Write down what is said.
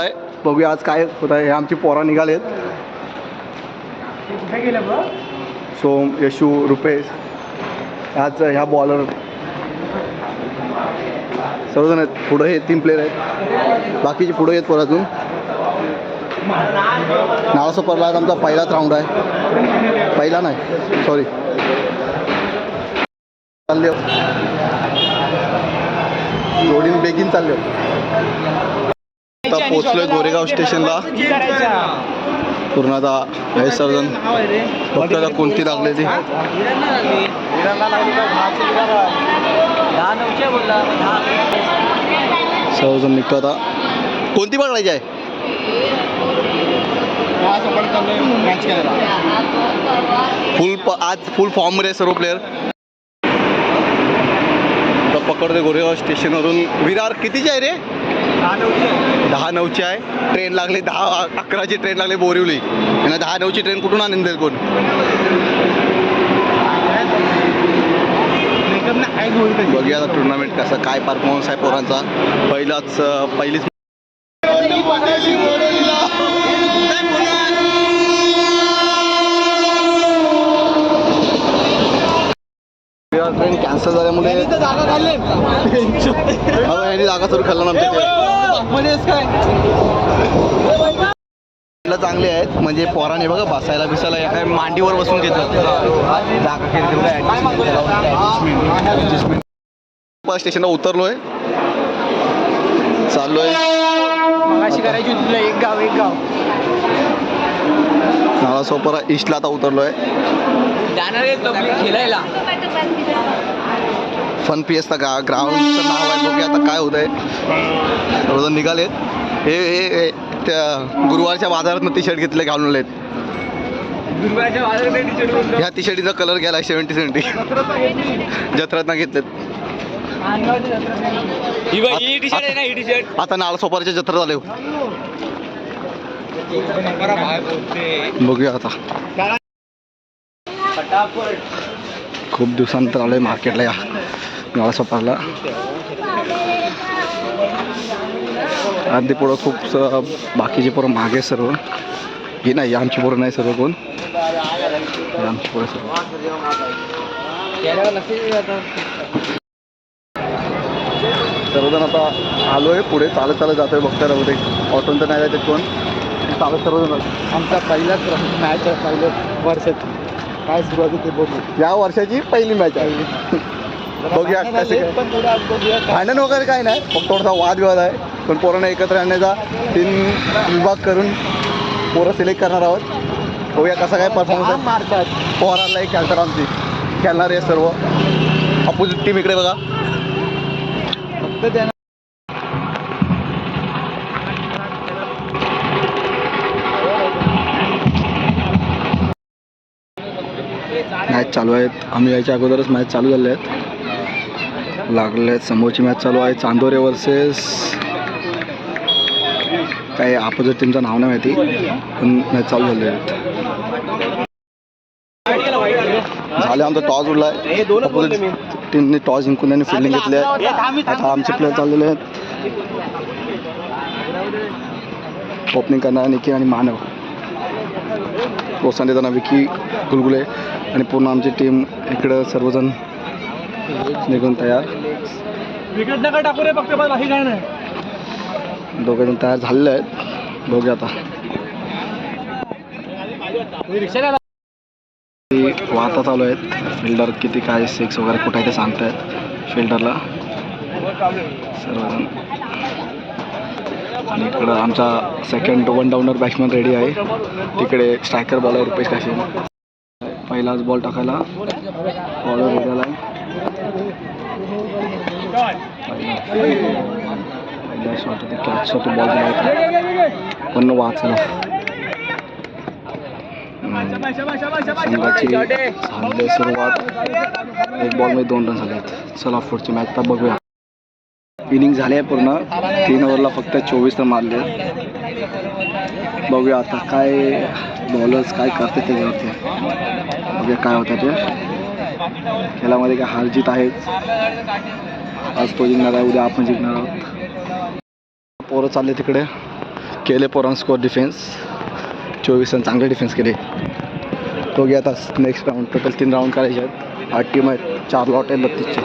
आहे. बघूया आज काय होत आहे. हे आमची पोरा निघालेत. सोम यशू रुपेश. ह्याच ह्या बॉलर सर्वजण आहेत. पुढं हे तीन प्लेयर आहेत. बाकीचे पुढे आहेत पोर अजून. नावासोपरला आज आमचा पहिलाच राऊंड आहे. पहिला नाही. सॉरी चालले. जोडीन बेगीन चालले. आता गोरेगाव स्टेशनला. पूर्ण आता हे सर्वजण कोणती लागले ती. सर्वजण निघतो आता. कोणती पकडायची आहे? फुल आज फुल फॉर्ममध्ये आहे सर्व प्लेअर पकडते गोरेगाव स्टेशनवरून. विरार कितीचे आहे रे? दहा नऊची आहे? ट्रेन लागली दहा अकराची ट्रेन लागली बोरिवली. आणि दहा नऊची ट्रेन कुठून आणून देईल कोण? बघूया आता टुर्नामेंट कसं काय परफॉर्मन्स आहे पोरांचा. पहिलाच पहिलीच ट्रेन कॅन्सल झाल्यामुळे यांनी जागा सुरू खाल्ला ना चांगले आहेत म्हणजे पोराने बघा बसायला बिसायला या काय मांडीवर बसून घेतलं तेवढं स्टेशनला उतरलोय. चाललोय. अशी करायची तुला एक गाव एक गाव. नाला सोपरा ईस्टला आता उतरलोय. जाणार आहे पब्लिक खेळायला. फन पी एसचा गा ग्राउंडचं नाव आहे बघूया आता काय होत आहे सर्वजण निघालेत. हे हे हे त्या गुरुवारच्या बाजारात टी शर्ट घेतले घालून आलेत. ह्या टी शर्टीचा कलर गेला सेवन्टी सेवन्टी जत्रातनं घेतलेत. ही बघ, ही टी-शर्ट आहे ना ही टी-शर्ट आता नाला सोपारच्या जत्रा झाले बघूया आता. खूप दिवसानंतर आलोय मार्केटला या. नाला सोपारला अर्धी पोरं खूप स- बाकीची पोरं मागे सर्व. ही नाही आमची पोरं नाही सर्व कोण. आमची पोरं सर्व. सर्वजण आता आलो आहे पुढे. चालत चालत जातोय बघता राहू दे ऑटोन तर नाही जायचं कोण. चालत सर्वजण. आमचा पहिलाच मॅच आहे पहिलं वर्षात. काय सुरुवात ते बघू. या वर्षाची पहिली मॅच आहे. बघूया कसं काय. पण थोडं आज बघूया भांडण वगैरे काय नाही फक्त थोडासा वादविवाद आहे. पण पोरांना एकत्र आणण्याचा तीन विभाग करून पोरं सिलेक्ट करणार आहोत. बघूया कसा काय परफॉर्मन्स आहे. मारतात. पोरांना एक खेळतात आमची खेळणारे आहे सर्व. अपोजिट टीम इकडे बघा. फक्त त्यांना मॅच चालू आहेत. आम्ही याच्या अगोदरच मॅच चालू झाले आहेत. लागले आहेत. समोरची मॅच चालू आहे. चांदोरे वर्सेस काय अपोजिट टीमचं नाव नाही माहिती पण मॅच चालू झाले आहेत. झाले आमचा टॉस उडला आहे. अपोजिट टीमने टॉस जिंकून त्यांनी फिल्डिंग घेतली आहे. आता आमचे प्लेयर चाललेले आहेत. ओपनिंग करणारा निकी आणि मानव. प्रोत्साहन देताना विकी गुलगुले आणि पूर्ण आमची टीम इकडं सर्वजण निघून तयार. विकेट नका टाकू रे फक्त बाकी काय नाही. दोघेजण तयार झालेले आहेत. बघूया आता. वाहता चालू आहेत. फिल्डर किती काय सिक्स वगैरे कुठे ते सांगतायत. फिल्डरला सर्वजण. आणि इकडं आमचा second one downer batsman ready आहे. तिकडे स्ट्रायकर बॉल आहे रुपेश काशी पहिलाच बॉल टाकायला. बॉलर रेडी आहे पहिल्या शॉट कॅचसाठी बॉल दिला होता. पण वाचला. संघाची झाली सुरुवात. एक बॉलमध्ये दोन रन झाले आहेत चला पुढची मॅच तर बघूया. इनिंग झाली आहे पूर्ण. तीन ओव्हरला फक्त चोवीस रन मारले. बघूया आता काय बॉलर्स काय करते त्याच्यावरती. बघूया काय होतं ते. खेळामध्ये काय हार जीत आहेच. आज तो जिंकणार आहे उद्या आपण जिंकणार आहोत. पोरं चालले तिकडे. केले पोरान स्कोर डिफेन्स चोवीस रन चांगले डिफेन्स केले. बघूया आता नेक्स्ट राऊंड टोटल तीन राऊंड करायचे आहेत. आठ टीम आहेत. चार लॉट आहेत बत्तीसचे.